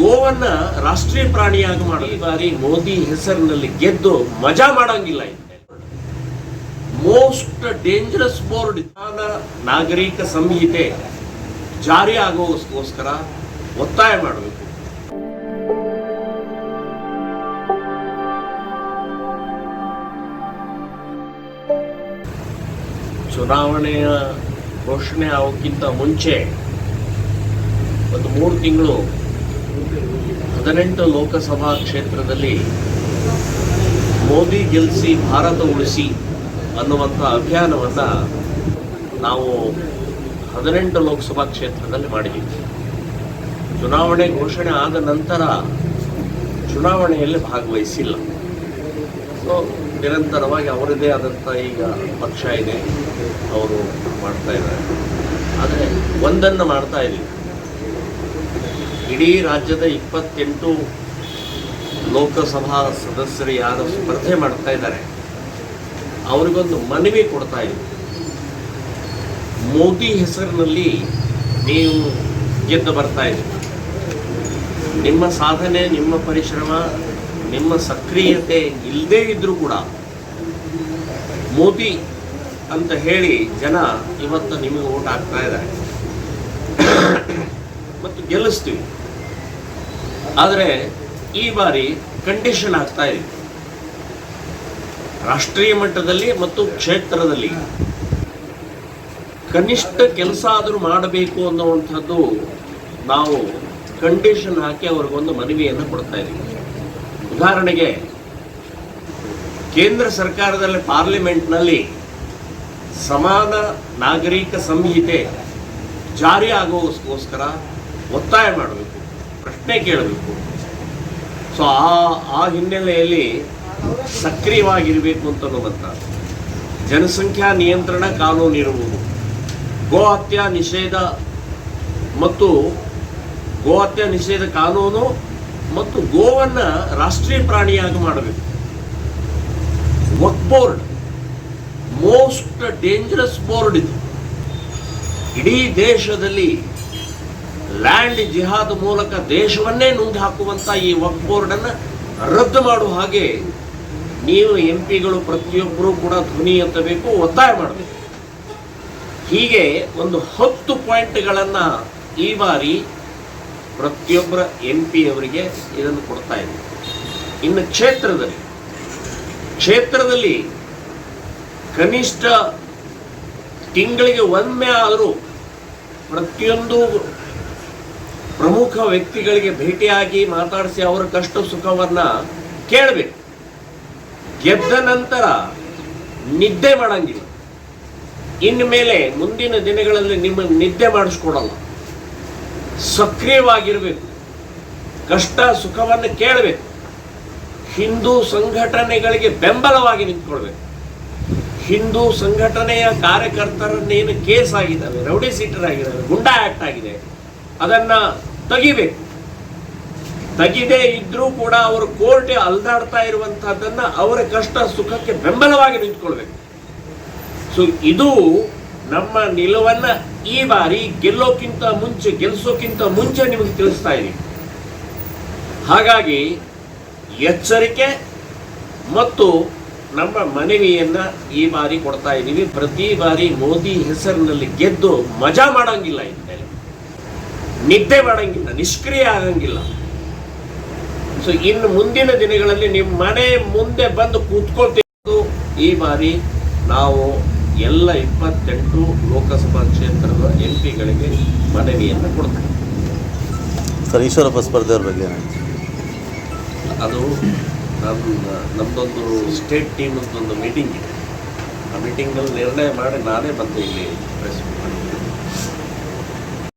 ಗೋವನ್ನ ರಾಷ್ಟ್ರೀಯ ಪ್ರಾಣಿಯಾಗಿ ಮಾಡಿ ಈ ಬಾರಿ ಮೋದಿ ಹೆಸರಿನಲ್ಲಿ ಗೆದ್ದು ಮಜಾ ಮಾಡಂಗಿಲ್ಲ ಮೋಸ್ಟ್ ಡೇಂಜರಸ್ ಬೋರ್ಡ್ ನಾಗರಿಕ ಸಂಹಿತೆ ಜಾರಿ ಆಗೋಸ್ಕರ ಒತ್ತಾಯ ಮಾಡಬೇಕು. ಚುನಾವಣೆಯ ಘೋಷಣೆ ಆಗೋಕ್ಕಿಂತ ಮುಂಚೆ ಒಂದು ಮೂರು ತಿಂಗಳು ಹದಿನೆಂಟು ಲೋಕಸಭಾ ಕ್ಷೇತ್ರದಲ್ಲಿ ಮೋದಿ ಗೆಲ್ಲಿಸಿ ಭಾರತ ಉಳಿಸಿ ಅನ್ನುವಂಥ ಅಭಿಯಾನವನ್ನು ನಾವು ಹದಿನೆಂಟು ಲೋಕಸಭಾ ಕ್ಷೇತ್ರದಲ್ಲಿ ಮಾಡಿದ್ದೀವಿ. ಚುನಾವಣೆ ಘೋಷಣೆ ಆದ ನಂತರ ಚುನಾವಣೆಯಲ್ಲಿ ಭಾಗವಹಿಸಿಲ್ಲ. ಸೊ ನಿರಂತರವಾಗಿ ಅವರದೇ ಆದಂಥ ಈಗ ಪಕ್ಷ ಇದೆ. ಅವರು ಮಾಡ್ತಾ ಇದ್ದಾರೆ. ಆದರೆ ಒಂದನ್ನು ಮಾಡ್ತಾ ಇದ್ದೀವಿ. ಇಡೀ ರಾಜ್ಯದ ಇಪ್ಪತ್ತೆಂಟು ಲೋಕಸಭಾ ಸದಸ್ಯರು ಯಾರು ಸ್ಪರ್ಧೆ ಮಾಡ್ತಾ ಇದ್ದಾರೆ, ಅವರಿಗೊಂದು ಮನವಿ ಕೊಡ್ತಾ ಇದ್ದೀವಿ ಮೋದಿ ಹೆಸರಿನಲ್ಲಿ ನೀವು ಗೆದ್ದು ಬರ್ತಾ ಇದ್ದೀವಿ ನಿಮ್ಮ ಸಾಧನೆ, ನಿಮ್ಮ ಪರಿಶ್ರಮ, ನಿಮ್ಮ ಸಕ್ರಿಯತೆ ಇಲ್ಲದೇ ಇದ್ದರೂ ಕೂಡ ಮೋದಿ ಅಂತ ಹೇಳಿ ಜನ ಇವತ್ತು ನಿಮಗೆ ಓಟ್ ಹಾಕ್ತಾ ಇದ್ದಾರೆ. ಮತ್ತು ಗೆಲ್ಲಿಸ್ತೀವಿ. ಆದರೆ ಈ ಬಾರಿ ಕಂಡೀಷನ್ ಆಗ್ತಾ ಇದೆ. ರಾಷ್ಟ್ರೀಯ ಮಟ್ಟದಲ್ಲಿ ಮತ್ತು ಕ್ಷೇತ್ರದಲ್ಲಿ ಕನಿಷ್ಠ ಕೆಲಸ ಆದರೂ ಮಾಡಬೇಕು ಅನ್ನುವಂಥದ್ದು ನಾವು ಕಂಡೀಷನ್ ಹಾಕಿ ಅವ್ರಿಗೊಂದು ಮನವಿಯನ್ನು ಕೊಡ್ತಾ ಇದ್ದೀವಿ. ಉದಾಹರಣೆಗೆ, ಕೇಂದ್ರ ಸರ್ಕಾರದಲ್ಲಿ ಪಾರ್ಲಿಮೆಂಟ್ನಲ್ಲಿ ಸಮಾನ ನಾಗರಿಕ ಸಂಹಿತೆ ಜಾರಿ ಆಗೋಸ್ಕೋಸ್ಕರ ಒತ್ತಾಯ ಮಾಡಬೇಕು ಪ್ರಶ್ನೆ ಕೇಳಬೇಕು. ಸೊ ಆ ಆ ಹಿನ್ನೆಲೆಯಲ್ಲಿ ಸಕ್ರಿಯವಾಗಿರಬೇಕು ಅಂತ ಅನ್ನುವಂಥ ಜನಸಂಖ್ಯಾ ನಿಯಂತ್ರಣ ಕಾನೂನು ಇರುವುದು ಗೋ ಹತ್ಯಾ ನಿಷೇಧ ಮತ್ತು ಗೋ ಹತ್ಯಾ ನಿಷೇಧ ಕಾನೂನು ಮತ್ತು ಗೋವನ್ನು ರಾಷ್ಟ್ರೀಯ ಪ್ರಾಣಿಯಾಗಿ ಮಾಡಬೇಕು. Waqf board most dangerous board ಇದು. ಇಡೀ ದೇಶದಲ್ಲಿ ಲ್ಯಾಂಡ್ ಜಿಹಾದ್ ಮೂಲಕ ದೇಶವನ್ನೇ ನುಂಗಿ ಹಾಕುವಂತ ಈ ವಕ್ ಬೋರ್ಡ್ ಅನ್ನ ರದ್ದು ಮಾಡುವ ಹಾಗೆ ನೀವು ಎಂ ಪಿಗಳು ಪ್ರತಿಯೊಬ್ಬರೂ ಕೂಡ ಧ್ವನಿ ಎತ್ತಬೇಕು, ಒತ್ತಾಯ ಮಾಡಬೇಕು. ಹೀಗೆ ಒಂದು ಹತ್ತು ಪಾಯಿಂಟ್ಗಳನ್ನು ಈ ಬಾರಿ ಪ್ರತಿಯೊಬ್ಬರ ಎಂ ಪಿ ಅವರಿಗೆ ಇದನ್ನು ಕೊಡ್ತಾ ಇದ್ದೀವಿ ಇನ್ನು ಕ್ಷೇತ್ರದಲ್ಲಿ ಕ್ಷೇತ್ರದಲ್ಲಿ ಕನಿಷ್ಠ ತಿಂಗಳಿಗೆ ಒಮ್ಮೆ ಆದರೂ ಪ್ರತಿಯೊಂದು ಪ್ರಮುಖ ವ್ಯಕ್ತಿಗಳಿಗೆ ಭೇಟಿಯಾಗಿ ಮಾತಾಡಿಸಿ ಅವರ ಕಷ್ಟ ಸುಖವನ್ನ ಕೇಳಬೇಕು. ಗೆದ್ದ ನಂತರ ನಿದ್ದೆ ಮಾಡಂಗಿಲ್ಲ. ಇನ್ನು ಮೇಲೆ ಮುಂದಿನ ದಿನಗಳಲ್ಲಿ ನಿಮ್ಮ ನಿದ್ದೆ ಮಾಡಿಸ್ಕೊಡಲ್ಲ. ಸಕ್ರಿಯವಾಗಿರಬೇಕು. ಕಷ್ಟ ಸುಖವನ್ನು ಕೇಳಬೇಕು. ಹಿಂದೂ ಸಂಘಟನೆಗಳಿಗೆ ಬೆಂಬಲವಾಗಿ ನಿಂತ್ಕೊಳ್ಬೇಕು. ಹಿಂದೂ ಸಂಘಟನೆಯ ಕಾರ್ಯಕರ್ತರನ್ನೇನು ಕೇಸ್ ಆಗಿದ್ದಾವೆ, ರೌಡಿ ಸೀಟರ್ ಆಗಿದ್ದಾವೆ, ಗುಂಡಾ ಆಕ್ಟ್ ಆಗಿದೆ, ಅದನ್ನ ತೆಗಿಬೇಕು. ತೆಗಿದೇ ಇದ್ರೂ ಕೂಡ ಅವರು ಕೋರ್ಟ್ ಅಲ್ದಾಡ್ತಾ ಇರುವಂತಹದ್ದನ್ನ ಅವರ ಕಷ್ಟ ಸುಖಕ್ಕೆ ಬೆಂಬಲವಾಗಿ ನಿಂತ್ಕೊಳ್ಬೇಕು. ಸೊ ಇದು ನಮ್ಮ ನಿಲುವನ್ನ ಈ ಬಾರಿ ಗೆಲ್ಲೋಕ್ಕಿಂತ ಮುಂಚೆ, ಗೆಲ್ಸೋಕ್ಕಿಂತ ಮುಂಚೆ ನಿಮಗೆ ತಿಳಿಸ್ತಾ ಇದ್ದೀನಿ ಹಾಗಾಗಿ ಎಚ್ಚರಿಕೆ ಮತ್ತು ನಮ್ಮ ಮನವಿಯನ್ನ ಈ ಬಾರಿ ಕೊಡ್ತಾ ಇದ್ದೀವಿ ಪ್ರತಿ ಬಾರಿ ಮೋದಿ ಹೆಸರಿನಲ್ಲಿ ಗೆದ್ದು ಮಜಾ ಮಾಡೋಂಗಿಲ್ಲ ಇನ್ಮೇಲೆ ನಿದ್ದೆ ಮಾಡಂಗಿಲ್ಲ ನಿಷ್ಕ್ರಿಯ ಆಗಂಗಿಲ್ಲ. ಸೊ ಇನ್ನು ಮುಂದಿನ ದಿನಗಳಲ್ಲಿ ನಿಮ್ಮ ಮನೆ ಮುಂದೆ ಬಂದು ಕೂತ್ಕೊಳ್ತಿದ್ದು ಈ ಬಾರಿ ನಾವು ಎಲ್ಲ ಇಪ್ಪತ್ತೆಂಟು ಲೋಕಸಭಾ ಕ್ಷೇತ್ರದ ಎಂ ಪಿಗಳಿಗೆ ಮನವಿಯನ್ನು ಕೊಡ್ತೇವೆ. ಸರ್ ಈಶ್ವರಪ್ಪ ಸ್ಪರ್ಧೆಯವ್ರ ಬಗ್ಗೆ? ಅದು ನಮ್ಮ ನಮ್ಮದೊಂದು ಸ್ಟೇಟ್ ಟೀಮ್ ಒಂದು ಮೀಟಿಂಗ್ ಇದೆ. ಆ ಮೀಟಿಂಗಲ್ಲಿ ನಿರ್ಣಯ ಮಾಡಿ ನಾನೇ ಬಂದೆ ಇಲ್ಲಿ ಪ್ರೆಸ್